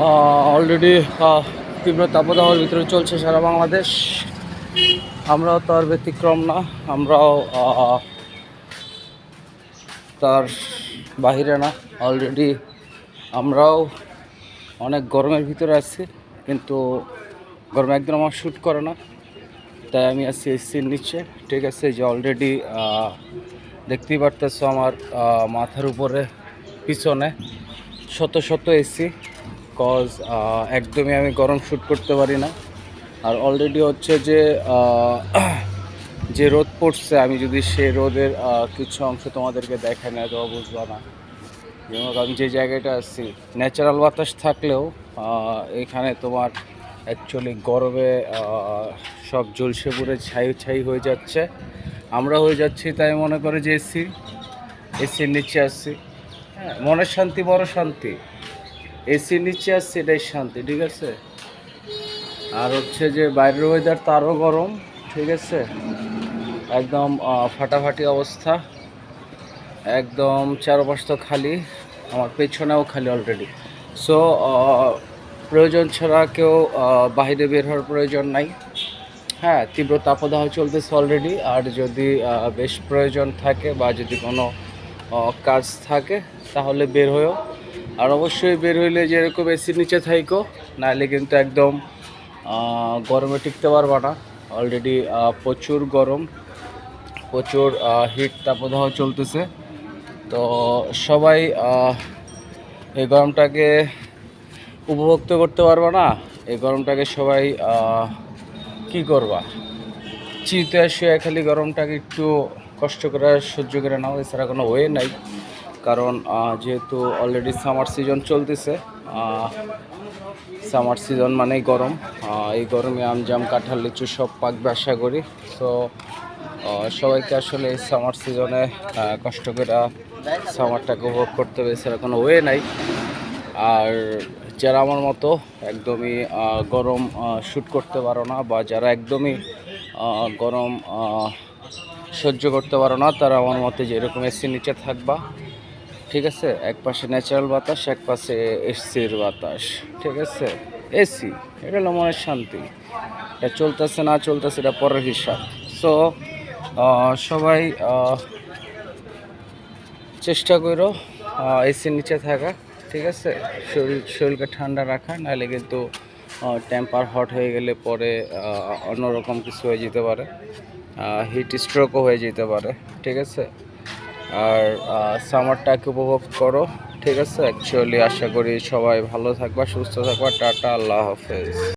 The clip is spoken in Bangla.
অলরেডি তীব্র তাপদাহর ভিতরে চলছে সারা বাংলাদেশ। আমরাও তার ব্যতিক্রম না, আমরাও তার বাহিরে না। অলরেডি আমরাও অনেক গরমের ভিতরে আছি, কিন্তু গরম একদম আমার শ্যুট করে না। তাই আমি আছি এসির নিচে, ঠিক আছে? যে অলরেডি দেখতেই পারতেছো আমার মাথার উপরে, পিছনে শত শত এসি কজ একদমই আমি গরম শ্যুট করতে পারি না। আর অলরেডি হচ্ছে যে যে রোদ পড়ছে, আমি যদি সে রোদের কিছু অংশ তোমাদেরকে দেখাই না তো বুঝবা না। যেমন আমি যে জায়গাটা আছি ন্যাচারাল বাতাস থাকলেও এখানে তোমার অ্যাকচুয়ালি গরমে সব জলসে পুড়ে ছাই ছাই হয়ে যাচ্ছে। আমরা হয়ে যাচ্ছি, তাই মনে করে যে এসি, এসির নিচে আসছি হ্যাঁ মনের শান্তি, বড় শান্তি। এসির নিচে আসছি এটাই শান্তি, ঠিক আছে? আর হচ্ছে যে বাইরের ওয়েদার তারও গরম, ঠিক আছে? একদম ফাটাফাটি অবস্থা। একদম চারপাশ তো খালি, আমার পেছনেও খালি অলরেডি সো প্রয়োজন ছাড়া কেউ বাইরে বের হওয়ার প্রয়োজন নাই। হ্যাঁ তীব্র তাপদাহ চলতেছে অলরেডি আর যদি বেশ প্রয়োজন থাকে বা যদি কোনো কাজ থাকে, তাহলে বের হয়েও আর অবশ্যই বের হইলে যেরকম এসির নিচে থাইকো, নাহলে কিন্তু একদম গরমে টিকতে পারবা না। অলরেডি প্রচুর গরম, প্রচুর হিট তাপদাহ চলতেছে। তো সবাই এই গরমটাকে উপভোগ করতে পারবে না। এই গরমটাকে সবাই কি করবা? চিতে শুয়ে খালি গরমটাকে একটু কষ্ট করে সহ্য করে নাও, এছাড়া কোনো ওয়ে নাই। কারণ যেহেতু অলরেডি সামার সিজন চলতেছে সামার সিজন মানেই গরম এই গরমে আম জাম, কাঁঠাল, লিচু সব পাকবে আশা করি। সো সবাইকে আসলে এই সামার সিজনে কষ্ট করে সামারটাকে উপভোগ করতে হবে, এছাড়া কোনো ওয়ে নাই। আর যারা আমার মতো একদমই গরম শ্যুট করতে পারো না বা যারা একদমই গরম সহ্য করতে পারো না, তারা আমার মতে যেরকম এসি নিচে থাকবা। ঠিক আছে? এক পাশে ন্যাচারাল বাতাস, এক পাশে এসির বাতাস, ঠিক আছে? এসি এটা হলো মনের শান্তি। এটা চলতেছে না চলতেছে, এটা পরের হিসাব। সো সবাই চেষ্টা করো এসির নিচে থাকা, ঠিক আছে? শরীর, শরীরকে ঠান্ডা রাখা, নাহলে কিন্তু টেম্পার হট হয়ে গেলে পরে অন্যরকম কিছু হয়ে যেতে পারে। হিট স্ট্রোকও হয়ে যেতে পারে, ঠিক আছে? আর সামারটাকে উপভোগ করো, ঠিক আছে? অ্যাকচুয়ালি আশা করি সবাই ভালো থাকবা, সুস্থ থাকবা। টাটা, আল্লাহ হাফেজ।